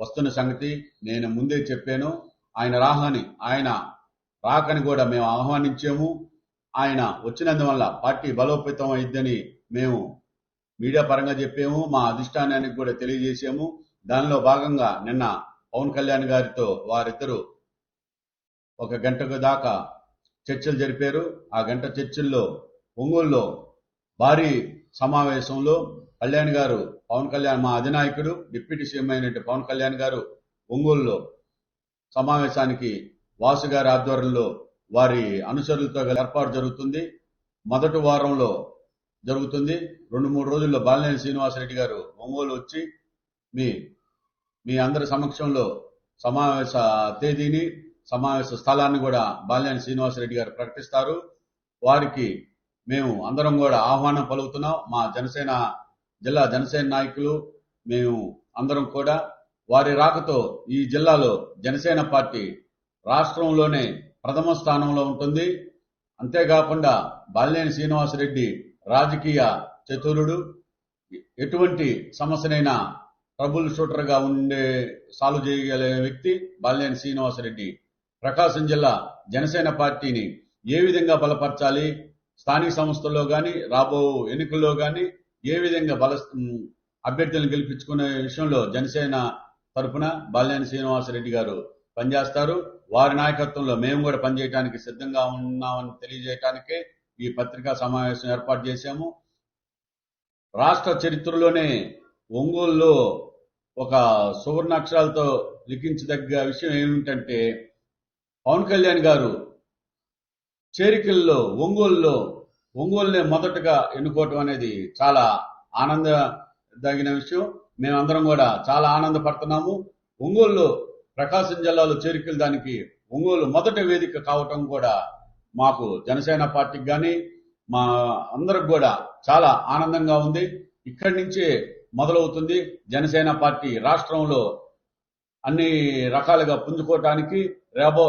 వస్తున్న సంగతి నేను ముందే చెప్పాను. ఆయన రాహని ఆయన రాకని కూడా మేము ఆహ్వానించాము. ఆయన వచ్చినందువల్ల పార్టీ బలోపేతం అయిద్దని మేము మీడియా పరంగా చెప్పాము మా అధిష్టానానికి కూడా తెలియజేసాము దానిలో భాగంగా నిన్న పవన్ కళ్యాణ్ గారితో వారిద్దరూ ఒక గంటకు దాకా చర్చలు జరిపారు. ఆ గంట చర్చల్లో ఒంగోలులో భారీ సమావేశంలో కళ్యాణ్ గారు పవన్ కళ్యాణ్ మా అధినాయకుడు డిప్యూటీ సీఎం అయినట్టు పవన్ కళ్యాణ్ గారు ఒంగోలులో సమావేశానికి వాసు గారి ఆధ్వర్యంలో వారి అనుచరులతో ఏర్పాటు జరుగుతుంది. మొదటి వారంలో జరుగుతుంది. రెండు మూడు రోజుల్లో బాలినేని శ్రీనివాసరెడ్డి గారు ఒంగోలు వచ్చి మీ మీ అందరి సమక్షంలో సమావేశ తేదీని సమావేశ స్థలాన్ని కూడా బాలినేని శ్రీనివాసరెడ్డి గారు ప్రకటిస్తారు. వారికి మేము అందరం కూడా ఆహ్వానం పలుకుతున్నాం. మా జనసేన జిల్లా జనసేన నాయకులు మేము అందరం కూడా వారి రాకతో ఈ జిల్లాలో జనసేన పార్టీ రాష్ట్రంలోనే ప్రథమ స్థానంలో ఉంటుంది. అంతేకాకుండా బాలినేని శ్రీనివాసరెడ్డి రాజకీయ చతురుడు. ఎటువంటి సమస్యనైనా ట్రబుల్ షూటర్గా ఉండే సాల్వ్ చేయగల వ్యక్తి బాలినేని శ్రీనివాసరెడ్డి. ప్రకాశం జిల్లా జనసేన పార్టీని ఏ విధంగా బలపరచాలి? స్థానిక సంస్థల్లో కానీ రాబో ఎన్నికల్లో కానీ ఏ విధంగా బల అభ్యర్థులను గెలిపించుకునే విషయంలో జనసేన తరఫున బాల్యాని శ్రీనివాసరెడ్డి గారు పనిచేస్తారు. వారి నాయకత్వంలో మేము కూడా పనిచేయడానికి సిద్ధంగా ఉన్నామని తెలియజేయటానికే ఈ పత్రికా సమావేశం ఏర్పాటు చేశాము. రాష్ట్ర చరిత్రలోనే ఒంగోలులో ఒక సువర్ణాక్షరాలతో లిఖించదగ్గ విషయం ఏమిటంటే పవన్ కళ్యాణ్ గారు చేరికల్లో ఒంగోలులో ఒంగోలునే మొదటగా ఎన్నుకోవటం అనేది చాలా ఆనందదగిన విషయం. మేమందరం కూడా చాలా ఆనందపడుతున్నాము. ఒంగోలులో ప్రకాశం జిల్లాలో చేరికలు దానికి ఒంగోలు మొదటి వేదిక కావటం కూడా మాకు జనసేన పార్టీకి కానీ మా అందరికి కూడా చాలా ఆనందంగా ఉంది. ఇక్కడి నుంచే మొదలవుతుంది జనసేన పార్టీ రాష్ట్రంలో అన్ని రకాలుగా పుంజుకోవటానికి రేబో